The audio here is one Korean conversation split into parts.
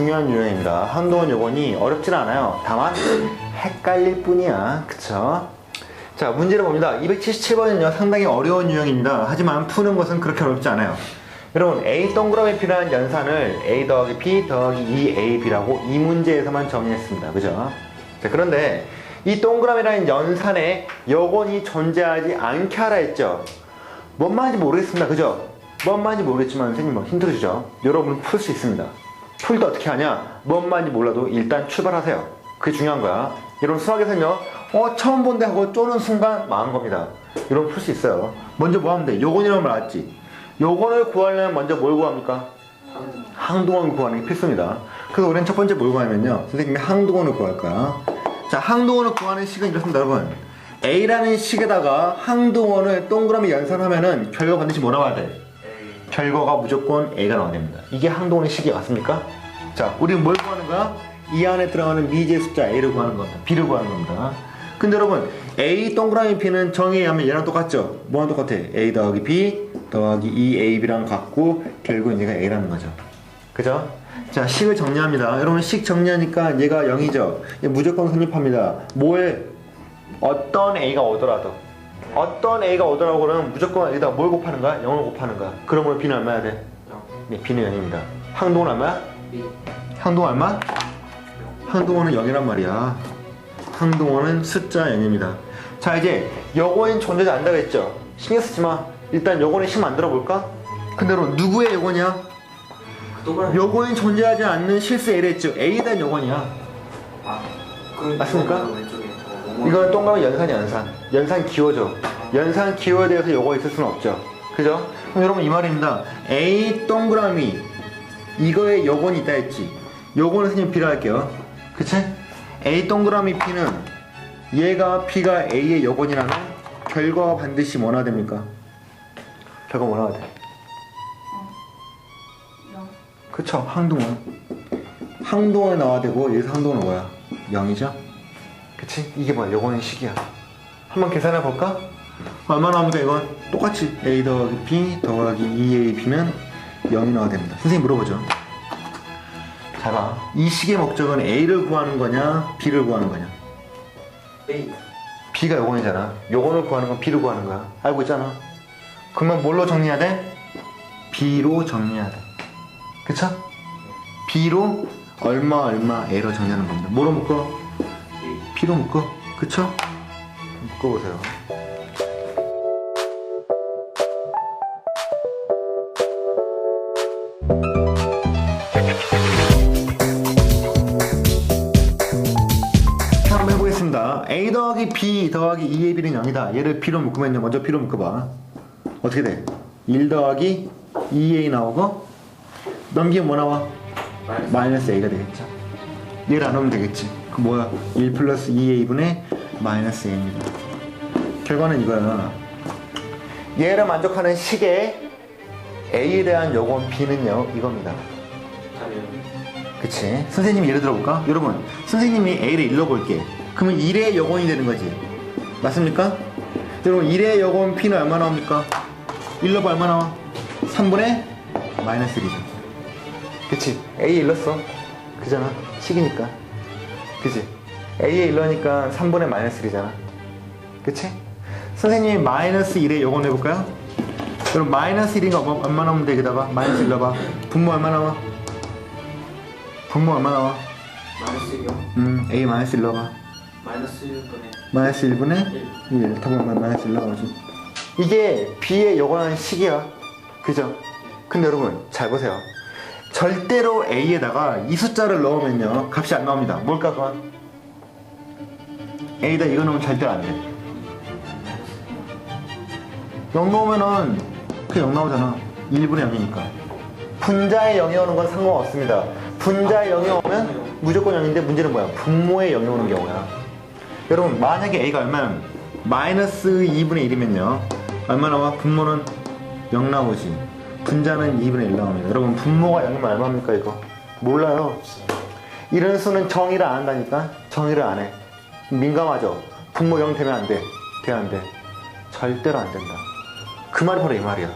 중요한 유형입니다. 항동원 요건이 어렵진 않아요. 다만 헷갈릴 뿐이야. 그쵸? 자, 문제를 봅니다. 277번은요, 상당히 어려운 유형입니다. 하지만 푸는 것은 그렇게 어렵지 않아요. 여러분, A 동그라미에 필요한 연산을 A 더하기 B 더하기 2AB라고 이 문제에서만 정의했습니다. 그죠? 자, 그런데 이 동그라미라는 연산에 여건이 존재하지 않게 하라 했죠. 뭔 말인지 모르겠습니다. 그죠? 뭔 말인지 모르겠지만 선생님 뭐 힌트 주죠. 여러분은 풀수 있습니다. 풀때 어떻게 하냐? 뭔 말인지 몰라도 일단 출발하세요. 그게 중요한 거야. 여러분 수학에서는요. 어 처음 본데 하고 쪼는 순간 망한 겁니다. 여러분 풀수 있어요. 먼저 뭐 하면 돼? 요건이라는 말 알았지? 요건을 구하려면 먼저 뭘 구합니까? 항동원 구하는 게 필수입니다. 그래서 우리는 첫 번째 뭘 구하냐면요. 선생님이 항동원을 구할 거야. 자, 항동원을 구하는 식은 이렇습니다, 여러분. A라는 식에다가 항동원을 동그라미 연산하면은 결과 반드시 뭐 나와야 돼? 결과가 무조건 A가 나와야 됩니다. 이게 항동원의 식이 맞습니까? 자, 우리는 뭘 구하는 거야? 이 안에 들어가는 미지의 숫자 A를 구하는 겁니다. B를 구하는 겁니다. 근데 여러분, A 동그라미 B는 정의에 하면 얘랑 똑같죠? 뭐랑 똑같아? A 더하기 B 더하기 2AB랑 같고 결국 얘가 A라는 거죠. 그죠? 자, 식을 정리합니다. 여러분, 식 정리하니까 얘가 0이죠? 얘 무조건 성립합니다. 뭐에? 어떤 A가 오더라도. 어떤 A가 오더라도 그러면 무조건 여기다 뭘 곱하는 거야? 0을 곱하는 거야. 그러면 B는 얼마야 돼? 네, B는 0입니다. 항동은 얼마야? 항동 얼마? 항동원은 0이란 말이야. 항동원은 숫자 0입니다. 자, 이제 여고인 존재자 안다고 했죠? 신경 쓰지 마. 일단 여고인 식 만들어 볼까? 근데 여러분, 누구의 여고냐? 요거는 존재하지 않는 실수 A를 했죠. A에 대한 요건이야. 아, 그 맞습니까? 이건 동그라미 연산이 연산. 연산 기호죠. 연산 기호에 대해서 요거 있을 수는 없죠. 그죠? 그럼 여러분 이 말입니다. A 동그라미 이거에 요건이 있다 했지. 요거는 선생님 B로 할게요. 그치? A 동그라미 P는 얘가 P가 A의 요건이라면 결과가 반드시 뭐나 됩니까? 결과 뭐나 돼? 그쵸 항동원 항동원 나와야 되고 여기서 항동원은 뭐야? 0이죠? 그치? 이게 뭐야? 요거는 식이야 한번 계산해 볼까? 얼마 나옵니까 이건? 똑같이 A 더하기 B 더하기 2AB면 0이 나와야 됩니다 선생님 물어보죠 잘 봐 이 식의 목적은 A를 구하는 거냐 B를 구하는 거냐 A B가 요건이잖아 요건을 구하는 건 B를 구하는 거야 알고 있잖아 그러면 뭘로 정리해야 돼? B로 정리해야 돼 그쵸? B로 얼마 얼마 A로 정리하는 겁니다. 뭐로 묶어? B로 묶어. 그쵸? 묶어보세요. 자, 한번 해보겠습니다. A 더하기 B 더하기 2AB는 0이다. 얘를 B로 묶으면요. 먼저 B로 묶어봐. 어떻게 돼? 1 더하기 2A 나오고 넘기면 뭐 나와? 마이너스 A가 되겠죠. 얘를 안 넣으면 되겠지. 그 뭐야? 1 플러스 2A분의 마이너스 A입니다. 결과는 이거야. 얘를 만족하는 식의 A에 대한 요건 B는요, 이겁니다. 그치? 선생님 예를 들어볼까? 여러분, 선생님이 A를 일러볼게. 그러면 1의 여건이 되는 거지. 맞습니까? 여러분, 1의 여건 P는 얼마 나옵니까? 1러봐 얼마 나와? 3분의 마이너스 1이죠. 그치? A 일렀어. 그잖아. 식이니까. 그치? A에 일러니까 3분의 마이너스 1이잖아. 그치? 선생님이 마이너스 1의 요건 해볼까요? 그럼 마이너스 1인 거 얼마- 얼마 나오면 돼? 여기다가 마이너스 1 넣어봐. 분모 얼마 나와? 분모 얼마 나와? 마이너스 1이요 음, A 마이너스 1 넣어봐. 마이너스 1분의 마이너스 1분의 1. 답은 얼마? 마이너스 1 나오지. 이게 B의 요건하는 식이야. 그죠? 근데 여러분, 잘 보세요. 절대로 A에다가 이 숫자를 넣으면요, 값이 안 나옵니다. 뭘까, 그건? A에다 이거 넣으면 절대로 안 돼. 0 넣으면은, 그0 나오잖아. 1분의 0이니까. 분자의 0이 오는 건 상관없습니다. 분자의 0이 오면 무조건 0인데 문제는 뭐야? 분모의 0이 오는 경우야. 여러분 만약에 a가 얼마면 마이너스 2분의 1이면요 얼마 나와? 분모는 0 나오지 분자는 2분의 1 나옵니다 여러분 분모가 0이면 얼마입니까 이거? 몰라요 이런 수는 정의를 안 한다니까 정의를 안 해 민감하죠 분모 0 되면 안돼 돼 안돼 절대로 안 된다 그 말이 바로 이 말이야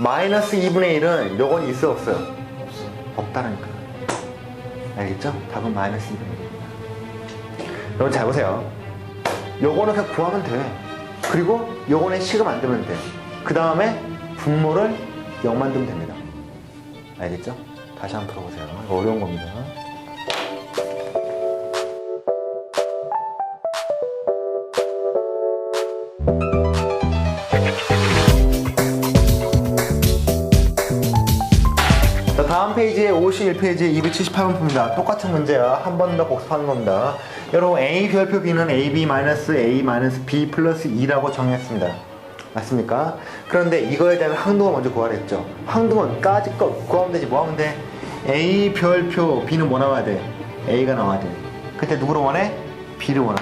마이너스 2분의 1은 요건이 있어 없어요? 없어. 없다니까. 알겠죠? 답은 마이너스 2분의 1입니다. 여러분 잘 보세요. 요거는 그냥 구하면 돼. 그리고 요거는 식을 만들면 돼. 그 다음에 분모를 0 만들면 됩니다. 알겠죠? 다시 한번 풀어보세요. 어려운 겁니다. 자, 다음 페이지에 51페이지 278번입니다. 똑같은 문제야. 한 번 더 복습하는 겁니다. 여러분, A 별표 B는 AB 마이너스 A 마이너스 B 플러스 2라고 정했습니다. 맞습니까? 그런데 이거에 대한 항동을 먼저 구하랬죠. 항동은 까짓 거 구하면 되지. 뭐 하면 돼? A 별표 B는 뭐 나와야 돼? A가 나와야 돼. 그때 누구를 원해? B를 원해.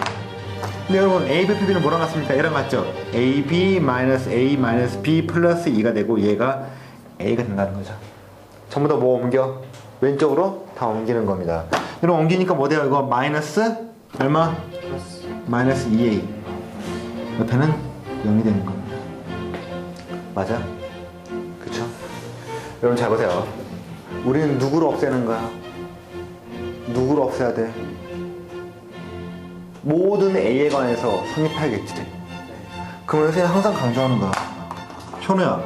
근데 여러분 A 별표 B는 뭐랑 같습니까? 얘랑 같죠? AB 마이너스 A 마이너스 B 플러스 2가 되고 얘가 A가 된다는 거죠. 전부 다 뭐 옮겨? 왼쪽으로 다 옮기는 겁니다. 여러분 옮기니까 뭐 돼요? 이거 마이너스 얼마? 마이너스 2a 옆에는 0이 되는 겁니다. 맞아? 그쵸? 여러분 잘 보세요. 우리는 누구를 없애는 거야? 누구를 없애야 돼? 모든 a에 관해서 성립해야겠지. 네. 그러면 선생님 항상 강조하는 거야. 현우야,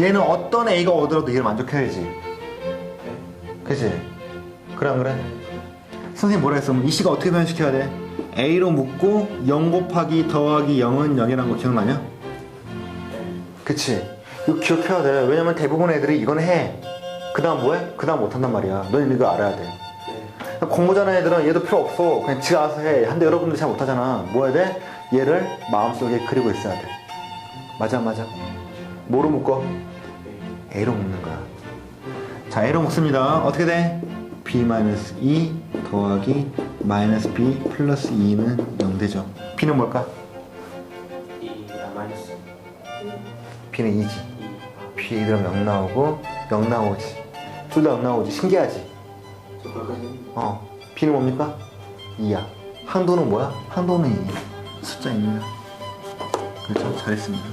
얘는 어떤 a가 오더라도 얘를 만족해야지. 네. 그치? 그래 안 그래? 선생님 뭐라 했어? 이 씨가 어떻게 변시켜야 돼? A로 묶고 0 곱하기 더하기 0은 0이라는 거 기억나냐? 네. 그치? 이거 기억해야 돼. 왜냐면 대부분 애들이 이건 해. 그 다음 뭐해? 그 다음 못한단 말이야. 너는 이거 알아야 돼. 네. 공부 잘하는 애들은 얘도 필요 없어. 그냥 지가 알아서 해. 한데 여러분들 잘 못하잖아. 뭐 해야 돼? 얘를 마음속에 그리고 있어야 돼. 맞아, 맞아. 뭐로 묶어? 네. A로 묶는 거야. 자, A로 묶습니다. 어떻게 돼? B-2 더하기 마이너스 B 플러스 2는 0 되죠. B는 뭘까? B는 2지. 이. B 들으면 0 나오고 0 나오지. 둘 다 0 나오지. 신기하지? 어. B는 뭡니까? 2야. 항도는 뭐야? 항도는 2. 숫자 2야. 그렇죠. 잘했습니다.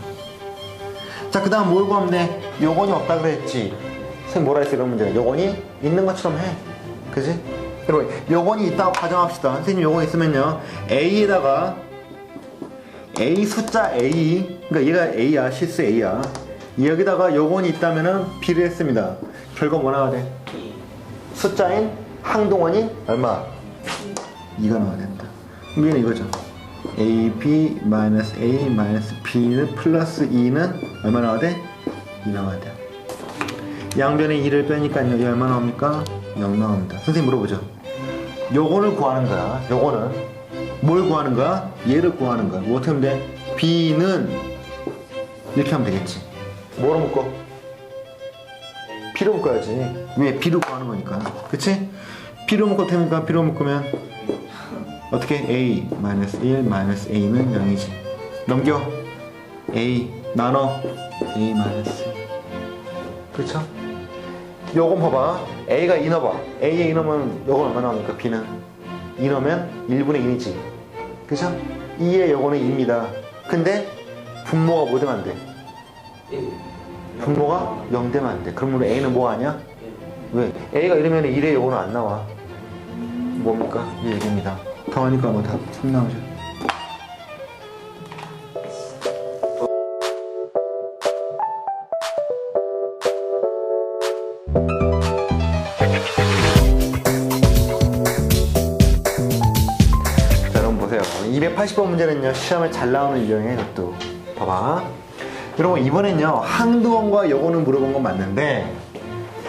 자, 그 다음 뭘 구하면 돼? 요건이 없다 그랬지. 선생님 뭐라 했어, 이런 문제는? 요건이 있는 것처럼 해. 그지? 여러분, 요건이 있다고 가정합시다. 선생님 요건 있으면요. A에다가 A 숫자 A, 그러니까 얘가 A야, 실수 A야. 여기다가 요건이 있다면은 B를 했습니다. 결과 뭐 나와야 돼? 이. 숫자인 항동원이 얼마? 2가 나와야 된다. 얘는 이거죠. a, b, 마이너스 a, 마이너스 b는 플러스 2는 얼마 나와야 돼? 2 나와야 돼. 양변에 2를 빼니까 여기 얼마 나옵니까? 0 나옵니다. 선생님 물어보죠. 요거를 구하는 거야. 요거는 뭘 구하는 거야? 얘를 구하는 거야. 뭐 어떻게 하면 돼? b는 이렇게 하면 되겠지. 뭐로 묶어? 네. B로 묶어야지. 왜? B로 구하는 거니까. 그치? B로 묶을 테니까 B로 묶으면 어떻게? A 마이너스 1 마이너스 A는 0이지. 넘겨. A 나눠. A 마이너스. 그쵸? 요건 봐봐. A가 2 넣어봐. A에 2 넣으면 요건 얼마 나옵니까? B는? 2 넣으면 1분의 1이지. 그쵸? 2의 요거는 2입니다. 근데 분모가 뭐 되면 안 돼? 일. 분모가 0 되면 안 돼. 그러면 A는 뭐 하냐? 일. 왜? A가 이러면 1의 요거는 안 나와. 뭡니까? 이 얘기입니다. 더 하니까 뭐다 3 나오죠. 280번 문제는요, 시험에 잘 나오는 유형이에요, 이것도. 봐봐. 여러분, 이번엔요, 항도원과 요거는 물어본 건 맞는데,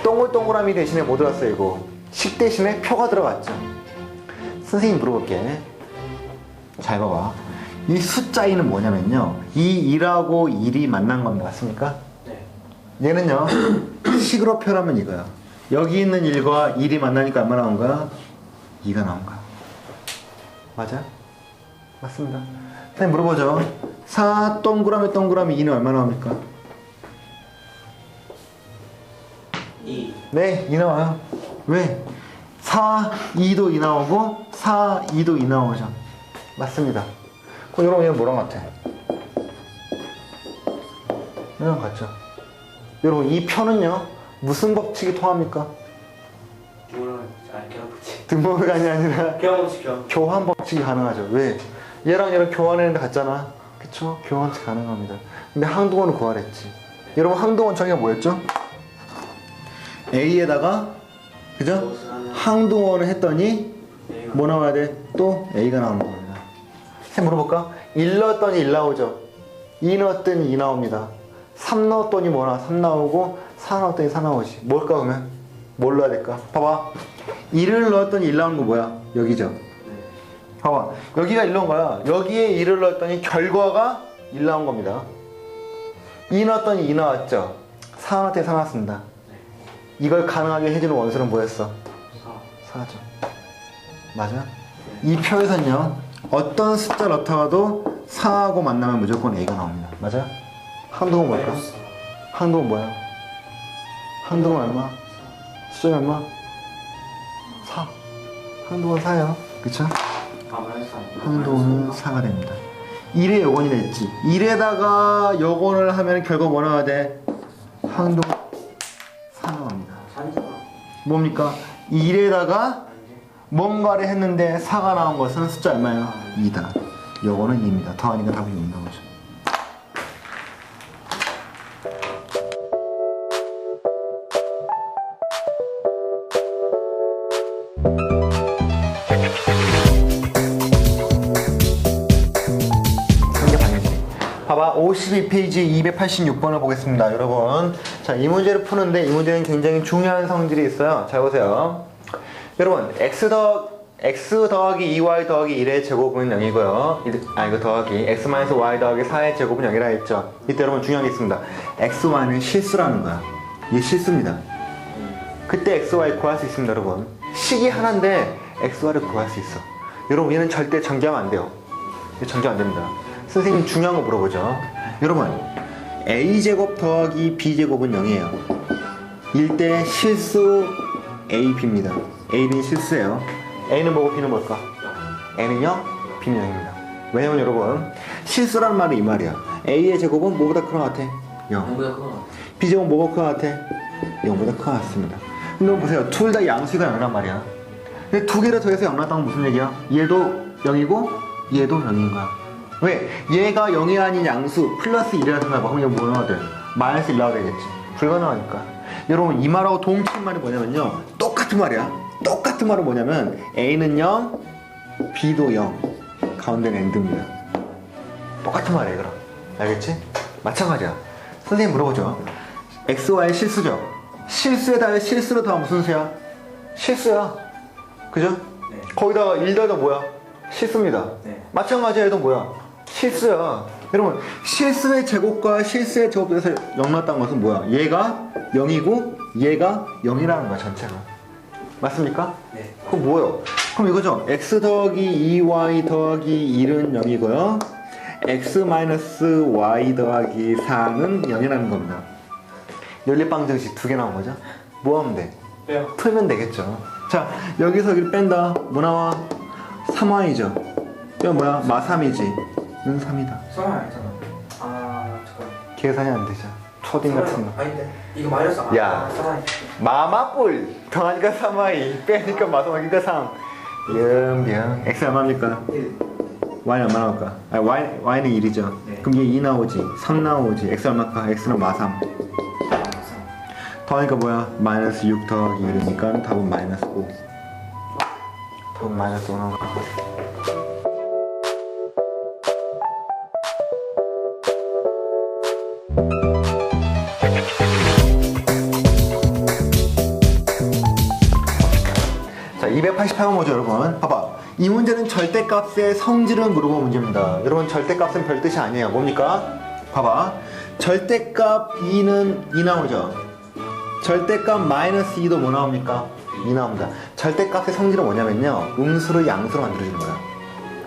동글동그라미 대신에 뭐 들어갔어요, 이거? 식 대신에 표가 들어갔죠. 선생님 물어볼게. 잘 봐봐. 이 숫자 2는 뭐냐면요, 이 2하고 1이 만난 건 맞습니까? 네. 얘는요, 식으로 표현하면 이거야. 여기 있는 1과 1이 만나니까 얼마 나온 거야? 2가 나온 거야. 맞아? 맞습니다. 선생님 물어보죠. 4 동그라미 동그라미 2는 얼마 나옵니까? 이. 네, 2 나와요. 왜? 4, 2도 2 나오고 4, 2도 2 나오죠. 맞습니다. 그럼 여러분 얘는 뭐랑 같아? 얘랑 같죠. 여러분 이 편은요 무슨 법칙이 통합니까? 교환 아 교환법칙 등목관이 아니라 교환 법칙이 가능하죠. 왜? 얘랑 얘랑 교환했는데 같잖아. 그쵸? 교환 가능합니다. 근데 항동원을 구하랬지. 여러분 항동원 정의가 뭐였죠? A에다가 그죠? 항동원을 했더니 뭐 나와야 돼? 또 A가 나오는 겁니다. 쌤 물어볼까? 1 넣었더니 1 나오죠. 2 넣었더니 2 나옵니다. 3 넣었더니 뭐 나와? 3 나오고 4 넣었더니 4 나오지. 뭘까 그러면? 뭘 넣어야 될까? 봐봐. 1을 넣었더니 1 나오는 거 뭐야? 여기죠. 봐봐. 여기가 1 넣은 거야. 여기에 1을 넣었더니 결과가 1 나온 겁니다. 2 넣었더니 2 나왔죠. 4 넣었더니 4 나왔습니다. 이걸 가능하게 해주는 원수는 뭐였어? 4 4죠. 맞아? 이 표에서는요, 어떤 숫자 넣다가도 4하고 만나면 무조건 A가 나옵니다. 맞아요? 한동은 뭘까? 한동은 뭐야? 한동은 얼마? 숫자 얼마? 4. 한동은 4요. 그쵸? 아 마이너스 3 한동은 4가 됩니다. 1에 요건이라 했지. 1에다가 요건을 하면 결과 뭐 나와야 돼? 4 나옵니다. 3이잖아 뭡니까? 1에다가 뭔가를 했는데 4가 나온 것은 숫자 얼마예요? 2다. 요거는 2입니다. 더하니까 답이 6 나오죠. 성격 52페이지 286번을 보겠습니다 여러분. 자 이 문제를 푸는데 이 문제는 굉장히 중요한 성질이 있어요. 잘 보세요. 여러분 x 더 x 더하기 2y 더하기 1의 제곱은 0이고요. 아 이거 더하기 x 마이너스 y 더하기 4의 제곱은 0이라 했죠. 이때 여러분 중요한 게 있습니다. X, y는 실수라는 거야. 이게 실수입니다. 그때 x, y 구할 수 있습니다 여러분. 식이 하나인데 x, y를 구할 수 있어. 여러분 얘는 절대 전개하면 안 돼요. 전개 안 됩니다. 선생님 중요한 거 물어보죠. 여러분, a제곱 더하기 b제곱은 0이에요. 일때 실수 a, b입니다. a는 실수예요. a는 뭐고 b는 뭘까? a는 0, b는 0입니다. 왜냐면 여러분, 실수라는 말은 이 말이야. a의 제곱은 뭐보다 큰 것 같아? 0. 공부가 커 b제곱 뭐가 큰것 같아? 0보다 큰것 같습니다. 근데 보세요. 둘 다 양수가 0이란 말이야. 근데 두 개를 더해서 0 났다는 건 무슨 얘기야? 얘도 0이고 얘도 0인 거야. 왜? 얘가 0이 아닌 양수 플러스 1이라는 생각 그럼 이거 뭐 넣어야 돼? 마이너스 1 나와야 되겠지. 불가능하니까. 여러분 이 말하고 동치는 말이 뭐냐면요. 똑같은 말이야. 똑같은 말은 뭐냐면 A는 0, B도 0. 가운데는 엔드입니다. 똑같은 말이에요 그럼. 알겠지? 마찬가지야. 선생님 물어보죠. X, Y 실수죠? 실수에 다해 실수로 다 무슨 수야? 실수야. 그죠? 네. 거기다가 1 더하다 뭐야? 실수입니다. 네. 마찬가지야 얘도 뭐야? 실수야. 여러분 실수의 제곱과 실수의 제곱에서 0 났다는 것은 뭐야? 얘가 0이고 얘가 0이라는 거야 전체가. 맞습니까? 네 그럼 뭐예요? 그럼 이거죠. x 더하기 2y 더하기 1은 0이고요. x 마이너스 y 더하기 4는 0이라는 겁니다. 연립방 정식 두 개 나온 거죠? 뭐 하면 돼? 빼요 풀면 되겠죠. 자, 여기서 여기를 뺀다. 뭐 나와? 3y죠. 이거 뭐야? 마3이지. 는 3이다. 써야 알잖아 아 잠깐 계산이 안 되죠. 초딩 같은 거. 아닌데 이거 마이너스 아, 야. 써야 마마뿔! 더하니까 3y, 빼니까 마삼하니까 3. 영병. x 얼마입니까? 1 y는 얼마 나올까? 아, y, y는 1이죠. 네. 그럼 얘 2 나오지. 3 나오지. x 얼마일까? x는 마3. 더하니까 뭐야? 마이너스 6 더하기 1이니까 답은 마이너스 5. 답은 마이너스 5 나오는 거 288번 보죠, 여러분. 봐봐. 이 문제는 절대값의 성질을 물어본 문제입니다. 여러분, 절대값은 별 뜻이 아니에요. 뭡니까? 봐봐. 절대값 2는 2 나오죠? 절대값 마이너스 2도 뭐 나옵니까? 2 나옵니다. 절대값의 성질은 뭐냐면요. 음수를 양수로 만들어주는 거야.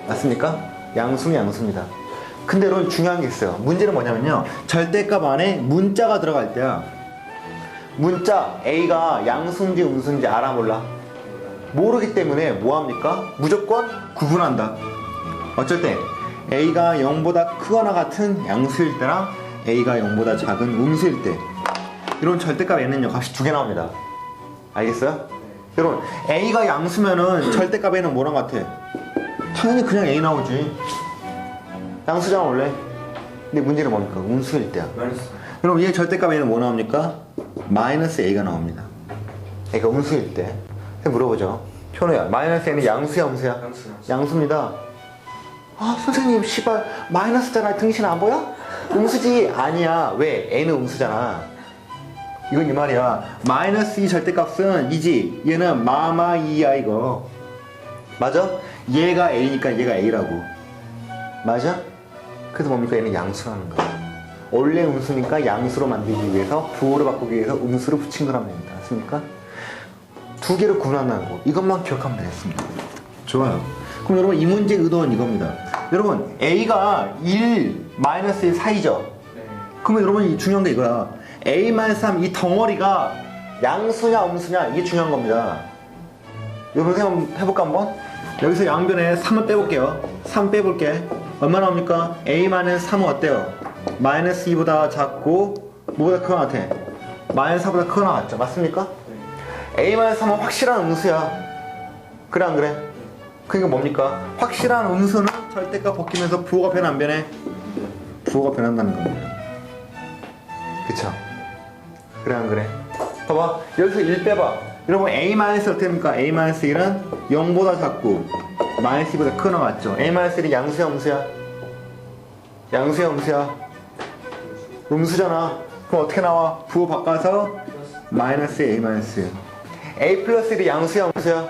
맞습니까? 양수는 양수입니다. 근데 여러분 중요한 게 있어요. 문제는 뭐냐면요. 절대값 안에 문자가 들어갈 때야. 문자 A가 양수인지 음수인지 알아 몰라? 모르기 때문에 뭐합니까? 무조건 구분한다. 어쩔 때 A가 0보다 크거나 같은 양수일 때랑 A가 0보다 작은 음수일 때 이런 절대값 n은요 값이 두 개 나옵니다. 알겠어요? 네. 여러분 a가 양수면은 절대값 n은 뭐랑 같아? 당연히 그냥 a 나오지. 양수잖아 원래. 근데 문제는 뭡니까? 음수일 때야. 그럼 얘 절대값 n은 뭐 나옵니까? 마이너스 a가 나옵니다. a가 음수일 때. 그래서 물어보죠. 현우야, 마이너스 n은 양수야, 음수야? 양수, 양수. 양수입니다. 아, 선생님, 씨발, 마이너스잖아. 등신 안 보여? 음수지. 아니야. 왜? n은 음수잖아. 이건 이 말이야. 마이너스 이 절대값은 이지. 얘는 마마 이야, 이거. 맞아? 얘가 a니까 얘가 a라고. 맞아? 그래서 뭡니까? 얘는 양수라는 거야. 원래 음수니까 양수로 만들기 위해서 부호를 바꾸기 위해서 음수를 붙인 거란 말입니다. 맞습니까? 두 개를 구분한다는 거. 이것만 기억하면 되겠습니다. 좋아요. 그럼 여러분 이 문제의 의도는 이겁니다. 여러분 a가 1 마이너스 1 사이죠. 네. 그러면 여러분 이 중요한 게 이거야. a 마이너스 3 이 덩어리가 양수냐 음수냐 이게 중요한 겁니다. 여러분 생각 해볼까 한번? 여기서 양변에 3을 빼볼게요. 3 빼볼게. 얼마 나옵니까? a 마이너스 3은 어때요? 마이너스 2보다 작고 뭐보다 크거 같아? 마이너스 4보다 크거 나왔죠. 맞습니까? 네. a 마이너스 3은 확실한 음수야. 그래 안 그래? 그러니까 뭡니까? 확실한 음수는 절대값 벗기면서 부호가 변해 안 변해? 부호가 변한다는 겁니다. 그쵸? 그래 안 그래? 봐봐 여기서 1 빼봐 여러분 a 마이너스 어떻게 됩니까? a 마이너스 1은 0보다 작고 마이너스 2보다 큰 나왔죠 a 마이너스 1이 양수야 음수야? 양수야 음수야? 음수잖아 그럼 어떻게 나와? 부호 바꿔서 마이너스 a 마이너스 a 플러스 1이 양수야 음수야?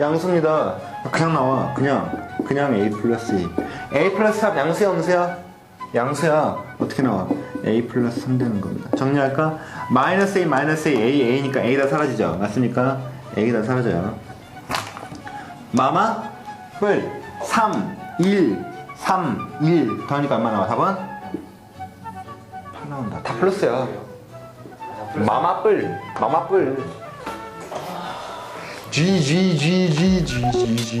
양수입니다 그냥 나와 그냥 그냥 a 플러스 2 a 플러스 3 양수야 음수야? 양수야 어떻게 나와? a 플러스 3 되는 겁니다 정리할까? 마이너스 a 마이너스 a a a니까 a 다 사라지죠 맞습니까? a 다 사라져요 마마 뿔 3 1 3 1 더하니까 얼마 나와 답은? 8 나온다 다 플러스야 아, 플러스. 마마 뿔 마마 뿔 G G G G G G G